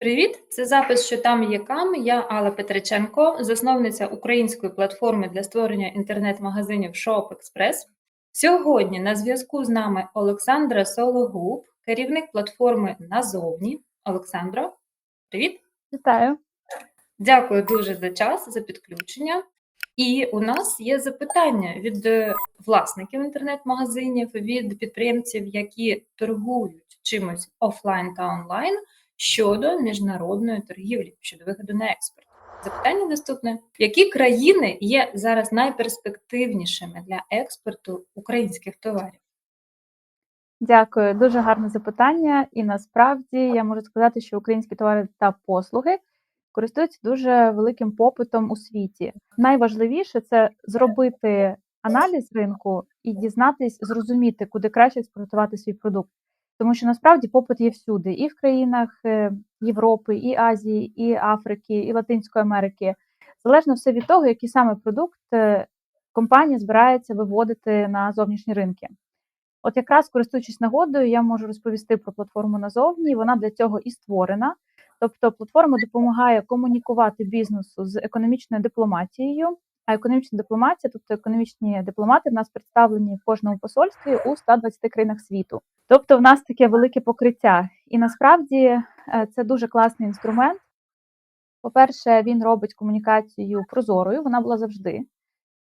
Привіт! Це запис «Що там є кам». Я Алла Петриченко, засновниця української платформи для створення інтернет-магазинів Shop Express. Сьогодні на зв'язку з нами Олександра Сологуб, керівник платформи Назовні. Олександро, привіт! Вітаю. Дякую дуже за час, за підключення. І у нас є запитання від власників інтернет-магазинів, від підприємців, які торгують чимось офлайн та онлайн щодо міжнародної торгівлі, щодо виходу на експорт. Запитання наступне: які країни є зараз найперспективнішими для експорту українських товарів? Дякую. Дуже гарне запитання. І насправді я можу сказати, що українські товари та послуги користуються дуже великим попитом у світі. Найважливіше це зробити аналіз ринку і дізнатись, зрозуміти, куди краще експортувати свій продукт. Тому що насправді попит є всюди, і в країнах е, Європи, і Азії, і Африки, і Латинської Америки. Залежно все від того, який саме продукт е, компанія збирається виводити на зовнішні ринки. От якраз користуючись нагодою, я можу розповісти про платформу назовні. Вона для цього і створена. Тобто, платформа допомагає комунікувати бізнесу з економічною дипломатією. А економічна дипломатія, тобто економічні дипломати, в нас представлені в кожному посольстві у 120 країнах світу. Тобто, в нас таке велике покриття, і насправді е, це дуже класний інструмент. По-перше, він робить комунікацію прозорою, вона була завжди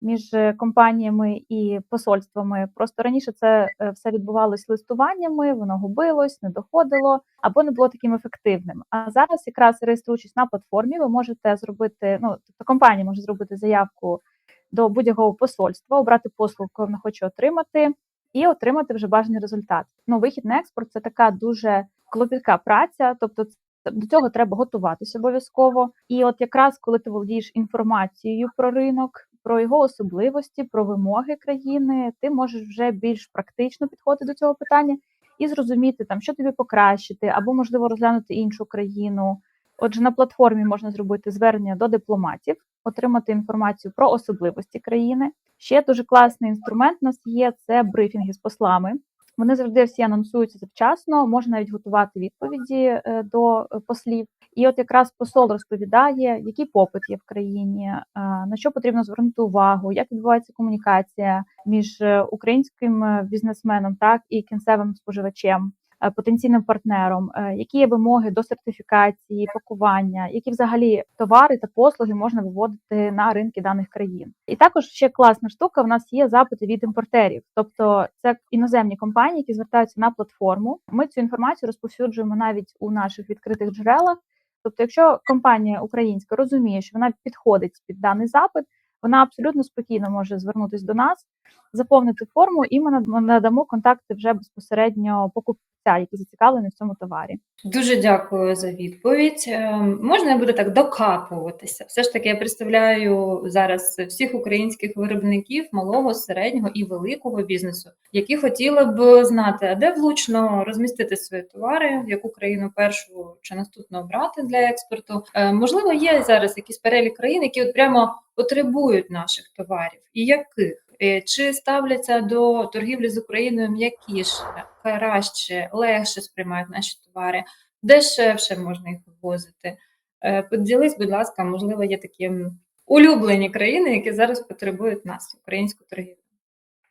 між е, компаніями і посольствами. Просто раніше це е, все відбувалось листуваннями, воно губилось, не доходило або не було таким ефективним. А зараз, якраз реєструючись на платформі, ви можете зробити. Ну тобто компанія може зробити заявку до будь-якого посольства, обрати послугу, яку вона хоче отримати, і отримати вже бажаний результат. Ну, вихід на експорт це така дуже клопітка праця, тобто. До цього треба готуватися обов'язково. І от якраз коли ти володієш інформацією про ринок, про його особливості, про вимоги країни, ти можеш вже більш практично підходити до цього питання і зрозуміти, там, що тобі покращити, або, можливо, розглянути іншу країну. Отже, на платформі можна зробити звернення до дипломатів, отримати інформацію про особливості країни. Ще дуже класний інструмент у нас є це брифінги з послами. Вони завжди всі анонсуються завчасно, можна навіть готувати відповіді е, до е, послів. І от якраз посол розповідає, який попит є в країні, е, на що потрібно звернути увагу, як відбувається комунікація між українським бізнесменом, так і кінцевим споживачем. Е, потенційним партнером, е, які є вимоги до сертифікації, пакування, які взагалі товари та послуги можна виводити на ринки даних країн. І також ще класна штука. В нас є запити від імпортерів, тобто це іноземні компанії, які звертаються на платформу. Ми цю інформацію розповсюджуємо навіть у наших відкритих джерелах. Тобто, якщо компанія українська розуміє, що вона підходить під даний запит, вона абсолютно спокійно може звернутися до нас, заповнити форму, і ми надамо контакти вже безпосередньо покупця, який зацікавлений в цьому товарі. Дуже дякую за відповідь. Ем, можна я буду так докапуватися? Все ж таки, я представляю зараз всіх українських виробників малого, середнього і великого бізнесу, які хотіли б знати, а де влучно розмістити свої товари, в яку країну першу чи наступну обрати для експорту. Ем, можливо, є зараз якийсь перелік країн, які от прямо потребують наших товарів, і яких. Е, чи ставляться до торгівлі з Україною м'якіше, краще, легше сприймають наші товари, дешевше можна їх вивозити? Е, поділись, будь ласка, можливо, є такі улюблені країни, які зараз потребують нас, українську торгівлю.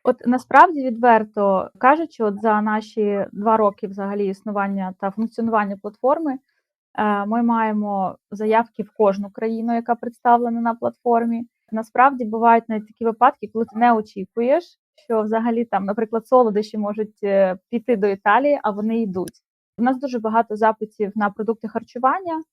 От насправді відверто кажучи, от за наші два роки взагалі існування та функціонування платформи, е, ми маємо заявки в кожну країну, яка представлена на платформі. Насправді бувають навіть такі випадки, коли ти не очікуєш, що взагалі там, наприклад, солодощі можуть е, піти до Італії, а вони йдуть. У нас дуже багато запитів на продукти харчування,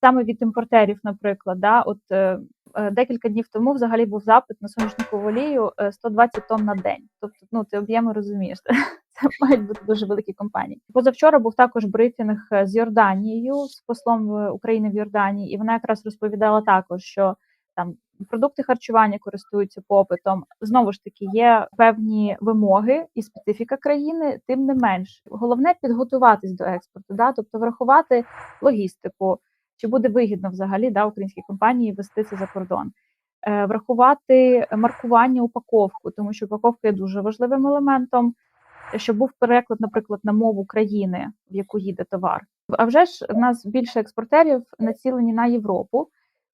саме від імпортерів, наприклад. Да? От е, е декілька днів тому взагалі був запит на соняшникову олію 120 е, тонн на день. Тобто, ну ти об'єми розумієш, це мають бути дуже великі компанії. Позавчора був також брифінг з Йорданією, з послом України в Йорданії, і вона якраз розповідала також, що там продукти харчування користуються попитом. Знову ж таки, є певні вимоги і специфіка країни, тим не менш, головне підготуватись до експорту, да, тобто врахувати логістику, чи буде вигідно взагалі да, українській компанії вести це за кордон. Е, врахувати маркування упаковку, тому що упаковка є дуже важливим елементом, щоб був переклад, наприклад, на мову країни, в яку їде товар. А вже ж в нас більше експортерів націлені на Європу,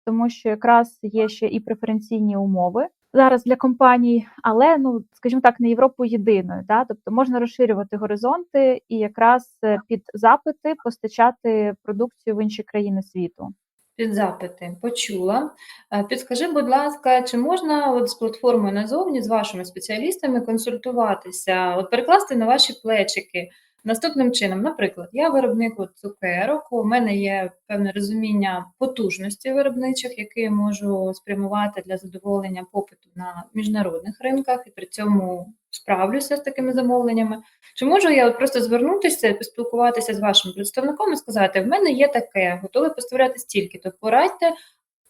тому що якраз є ще і преференційні умови зараз для компаній, але ну скажімо так, не Європу єдиною. Да? Тобто можна розширювати горизонти і якраз е, під запити постачати продукцію в інші країни світу. Під запити почула. Е, Підскажи, будь ласка, чи можна от з платформою назовні з вашими спеціалістами консультуватися, от перекласти на ваші плечики наступним чином? Наприклад, я виробник цукерок, у мене є певне розуміння потужності виробничих, які я можу спрямувати для задоволення попиту на міжнародних ринках, і при цьому справлюся з такими замовленнями. Чи можу я от просто звернутися і поспілкуватися з вашим представником і сказати: в мене є таке, готове поставляти стільки, то порадьте,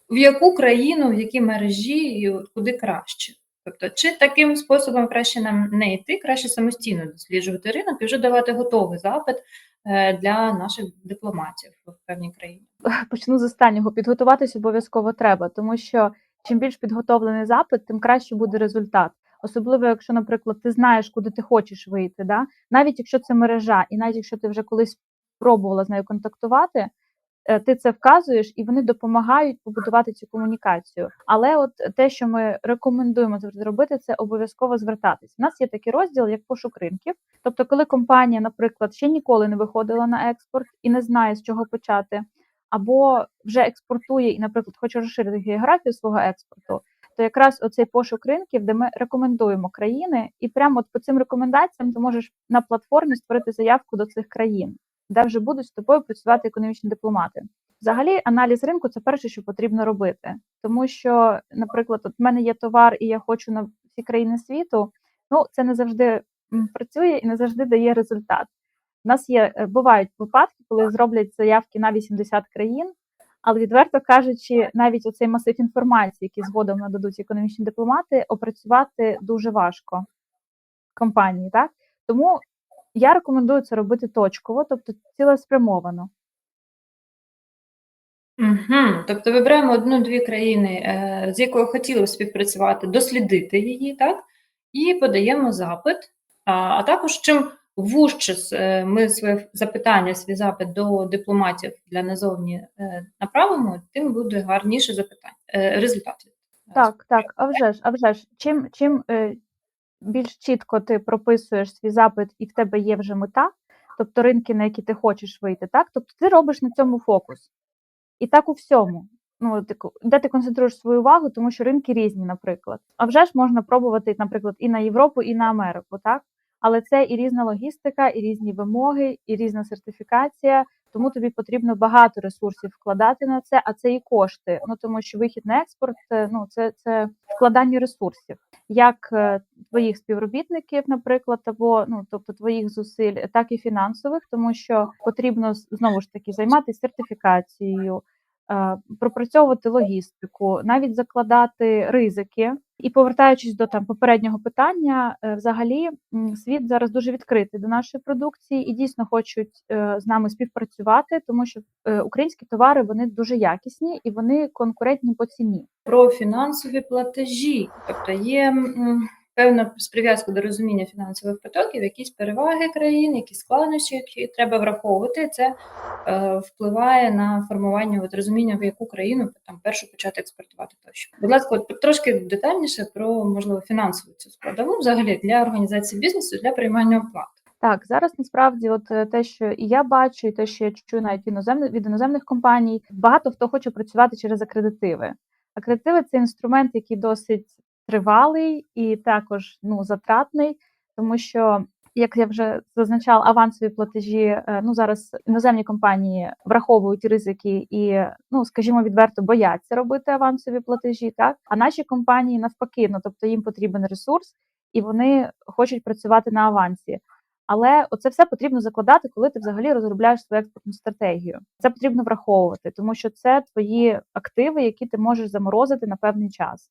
в яку країну, в які мережі і куди краще. Тобто, чи таким способом краще нам не йти, краще самостійно досліджувати ринок і вже давати готовий запит е, для наших дипломатів в певній країні. Почну з останнього. Підготуватись обов'язково треба, тому що чим більш підготовлений запит, тим краще буде результат. Особливо, якщо, наприклад, ти знаєш, куди ти хочеш вийти, да? навіть якщо це мережа, і навіть якщо ти вже колись пробувала з нею контактувати, ти це вказуєш, і вони допомагають побудувати цю комунікацію. Але от те, що ми рекомендуємо завжди робити, це обов'язково звертатись. У нас є такий розділ, як пошук ринків. Тобто, коли компанія, наприклад, ще ніколи не виходила на експорт і не знає, з чого почати, або вже експортує і, наприклад, хоче розширити географію свого експорту, то якраз оцей пошук ринків, де ми рекомендуємо країни, і прямо от по цим рекомендаціям ти можеш на платформі створити заявку до цих країн, де вже будуть з тобою працювати економічні дипломати. Взагалі, аналіз ринку це перше, що потрібно робити, тому що, наприклад, от в мене є товар, і я хочу на всі країни світу. Ну це не завжди працює і не завжди дає результат. У нас є е, бувають випадки, коли зроблять заявки на 80 країн, але відверто кажучи, навіть оцей масив інформації, який згодом нададуть економічні дипломати, опрацювати дуже важко компанії. Так тому я рекомендую це робити точково, тобто цілеспрямовано. Угу. Тобто вибираємо одну-дві країни, е, з якою хотіли б співпрацювати, дослідити її, так? І подаємо запит. А, також чим вужче е, ми своє запитання, свій запит до дипломатів для назовні е, направимо, тим буде гарніше запитання, результат. Так, так, а вже ж, а вже ж, чим, чим більш чітко ти прописуєш свій запит і в тебе є вже мета, тобто ринки, на які ти хочеш вийти, так? Тобто ти робиш на цьому фокус. І так у всьому. Ну, де ти концентруєш свою увагу, тому що ринки різні, наприклад. А вже ж можна пробувати, наприклад, і на Європу, і на Америку, так? Але це і різна логістика, і різні вимоги, і різна сертифікація. Тому тобі потрібно багато ресурсів вкладати на це, а це і кошти. Ну тому що вихід на експорт е, ну це, це вкладання ресурсів, як е, твоїх співробітників, наприклад, або ну тобто твоїх зусиль, так і фінансових, тому що потрібно знову ж таки займатися сертифікацією, пропрацьовувати логістику, навіть закладати ризики. І повертаючись до там попереднього питання, е, взагалі світ зараз дуже відкритий до нашої продукції і дійсно хочуть е, з нами співпрацювати, тому що е, українські товари вони дуже якісні і вони конкурентні по ціні. Про фінансові платежі, тобто є м, певна з прив'язку до розуміння фінансових потоків, якісь переваги країн, якісь складнощі, які треба враховувати. Це е, впливає на формування от, розуміння, в яку країну там першу почати експортувати тощо. Будь ласка, от трошки детальніше про можливо фінансову цю складову взагалі для організації бізнесу для приймання оплат. Так, зараз насправді, от е, те, що і я бачу, і те, що я чую навіть іноземних від іноземних компаній, багато хто хоче працювати через акредитиви. Акредитиви це інструмент, який досить тривалий і також ну затратний, тому що. Як я вже зазначала, авансові платежі, е, ну зараз іноземні компанії враховують ризики і, ну скажімо, відверто бояться робити авансові платежі, так а наші компанії навпаки, ну тобто їм потрібен ресурс, і вони хочуть працювати на авансі. Але оце все потрібно закладати, коли ти взагалі розробляєш свою експортну стратегію. Це потрібно враховувати, тому що це твої активи, які ти можеш заморозити на певний час.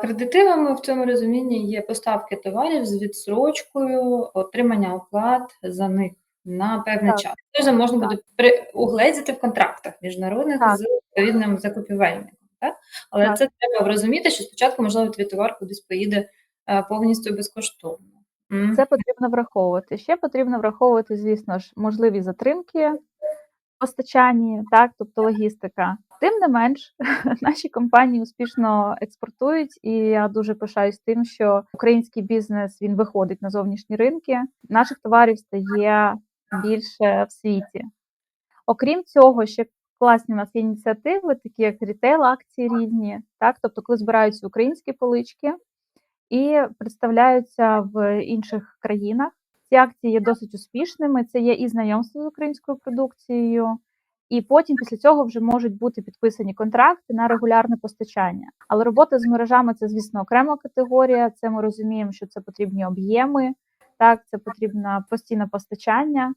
Кредитивами в цьому розумінні є поставки товарів з відсрочкою, отримання оплат за них на певний Так. час. Це можна Так. буде при угледіти в контрактах міжнародних Так. з відповідним закупівельником. Так? Але Так. це треба розуміти, що спочатку, можливо, твій товар кудись поїде е, повністю безкоштовно. Це потрібно враховувати. Ще потрібно враховувати, звісно ж, можливі затримки постачанні, так, тобто логістика. Тим не менш, наші компанії успішно експортують, і я дуже пишаюсь тим, що український бізнес він виходить на зовнішні ринки. Наших товарів стає більше в світі. Окрім цього, ще класні у нас ініціативи, такі як рітейл-акції різні, так, тобто, коли збираються українські полички і представляються в інших країнах. Ці акції є досить успішними. Це є і знайомство з українською продукцією, і потім після цього вже можуть бути підписані контракти на регулярне постачання. Але робота з мережами це, звісно, окрема категорія. Це ми розуміємо, що це потрібні об'єми, так це потрібне постійне постачання,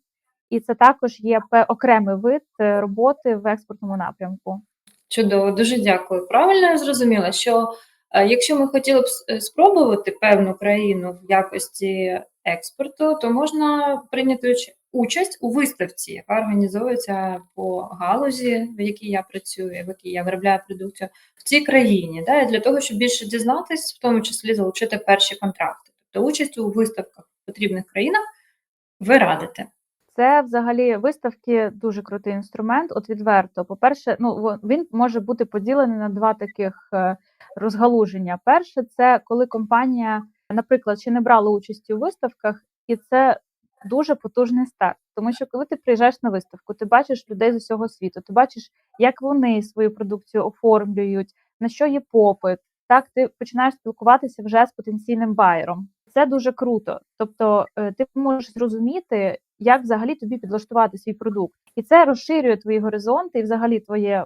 і це також є окремий вид е, роботи в експортному напрямку. Чудово, дуже дякую. Правильно я зрозуміла, що е, якщо ми хотіли б е, спробувати певну країну в якості експорту, то можна прийняти участь у виставці, яка організовується по галузі, в якій я працюю, в якій я виробляю продукцію в цій країні, да, для того, щоб більше дізнатись, в тому числі залучити перші контракти. Тобто участь у виставках в потрібних країнах ви радите. Це взагалі виставки дуже крутий інструмент. От відверто. По-перше, ну він може бути поділений на два таких е, розгалуження. Перше, це коли компанія, наприклад, ще не брала участі у виставках, і це дуже потужний старт. Тому що коли ти приїжджаєш на виставку, ти бачиш людей з усього світу, ти бачиш, як вони свою продукцію оформлюють, на що є попит. Так, ти починаєш спілкуватися вже з потенційним байером. Це дуже круто. Тобто, е, ти можеш зрозуміти, як взагалі тобі підлаштувати свій продукт, і це розширює твої горизонти і взагалі твоє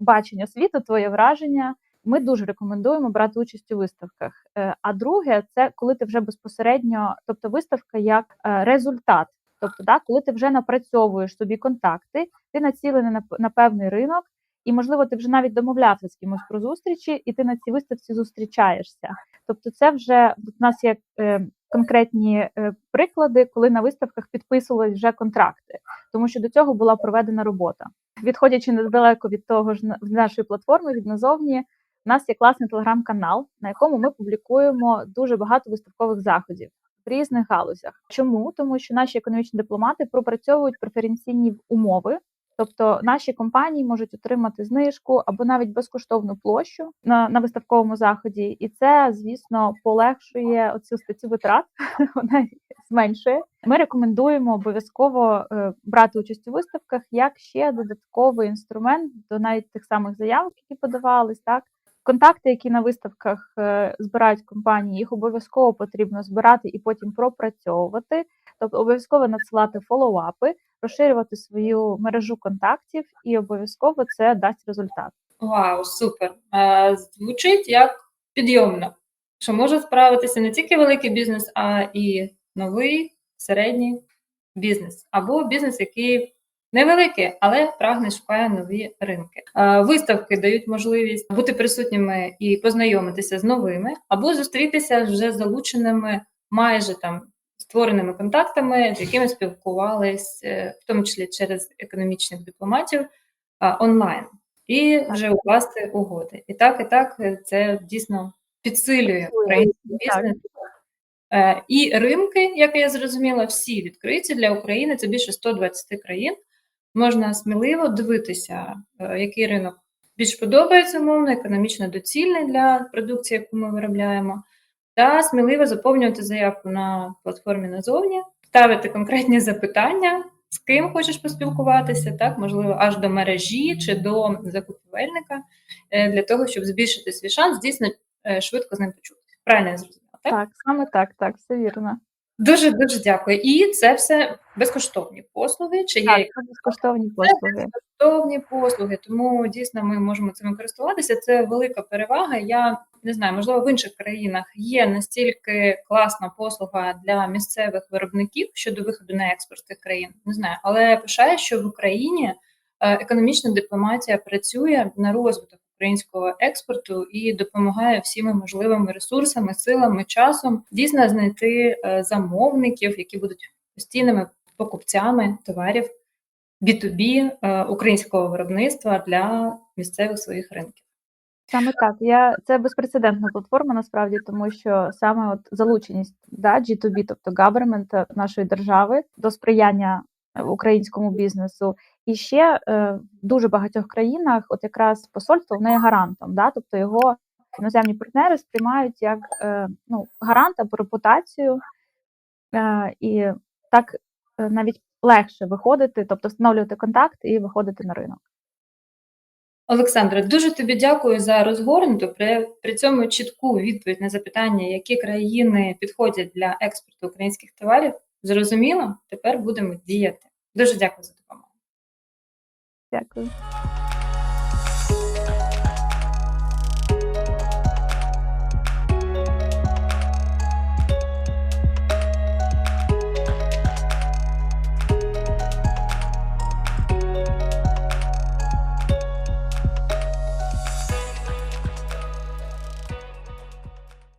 бачення світу, твоє враження. Ми дуже рекомендуємо брати участь у виставках. Е, А друге, це коли ти вже безпосередньо, тобто виставка як е, результат. Тобто, да, коли ти вже напрацьовуєш собі контакти, ти націлений на, на певний ринок, і можливо, ти вже навіть домовлявся з кимось про зустрічі, і ти на цій виставці зустрічаєшся. Тобто, це вже у нас є е, конкретні е, приклади, коли на виставках підписувались вже контракти, тому що до цього була проведена робота. Відходячи недалеко від того ж на- нашої платформи, від назовні, нас є класний телеграм-канал, на якому ми публікуємо дуже багато виставкових заходів в різних галузях. Чому? Тому що наші економічні дипломати пропрацьовують преференційні умови. Тобто наші компанії можуть отримати знижку або навіть безкоштовну площу на, на виставковому заході, і це, звісно, полегшує оцю статтю витрат, вона зменшує. Ми рекомендуємо обов'язково е, брати участь у виставках як ще додатковий інструмент до навіть тих самих заявок, які подавались, так контакти, які на виставках е, збирають компанії, їх обов'язково потрібно збирати і потім пропрацьовувати, тобто обов'язково надсилати фоллоуапи, розширювати свою мережу контактів, і обов'язково це дасть результат. Вау, супер! Е, Звучить як підйомно, що може справитися не тільки великий бізнес, а і новий середній бізнес, або бізнес, який невеликий, але прагне шукає нові ринки. Виставки дають можливість бути присутніми і познайомитися з новими, або зустрітися вже залученими майже там створеними контактами, з якими спілкувались, е, в тому числі через економічних дипломатів онлайн і вже укласти угоди. І так, і так е, це дійсно підсилює український бізнес. Е, І ринки, як я зрозуміла, всі відкриті для України. Це більше 120 країн. Можна сміливо дивитися, е, який ринок більш подобається мовно, економічно доцільний для продукції, яку ми виробляємо, та сміливо заповнювати заявку на платформі назовні, ставити конкретні запитання, з ким хочеш поспілкуватися, так, можливо, аж до мережі чи до закупівельника, е, для того, щоб збільшити свій шанс, дійсно е, швидко з ним почутися. Правильно я зрозуміла, так? Так, саме так, так, все вірно. Дуже дуже дякую. І це все безкоштовні послуги, чи є Так, це безкоштовні послуги. безкоштовні послуги, тому дійсно ми можемо цим користуватися. Це велика перевага. Я не знаю, можливо, в інших країнах є настільки класна послуга для місцевих виробників щодо виходу на експорт тих країн. Не знаю, але пишаю, що в Україні е, економічна дипломатія працює на розвиток українського експорту і допомагає всіми можливими ресурсами, силами, часом дійсно знайти е, замовників, які будуть постійними покупцями товарів B2B е, українського виробництва для місцевих своїх ринків. Саме так. Я це безпрецедентна платформа насправді, тому що саме от залученість да, G2B, тобто government нашої держави до сприяння е, українському бізнесу, І ще е, в дуже багатьох країнах, от якраз посольство воно є гарантом, да? тобто його іноземні партнери сприймають як е, ну, гарант або репутацію, е, і так е, навіть легше виходити, тобто встановлювати контакт і виходити на ринок. Олександре, дуже тобі дякую за розгорнуту, при, при цьому чітку відповідь на запитання, які країни підходять для експорту українських товарів. Зрозуміло, тепер будемо діяти. Дуже дякую за допомогу. Дякую.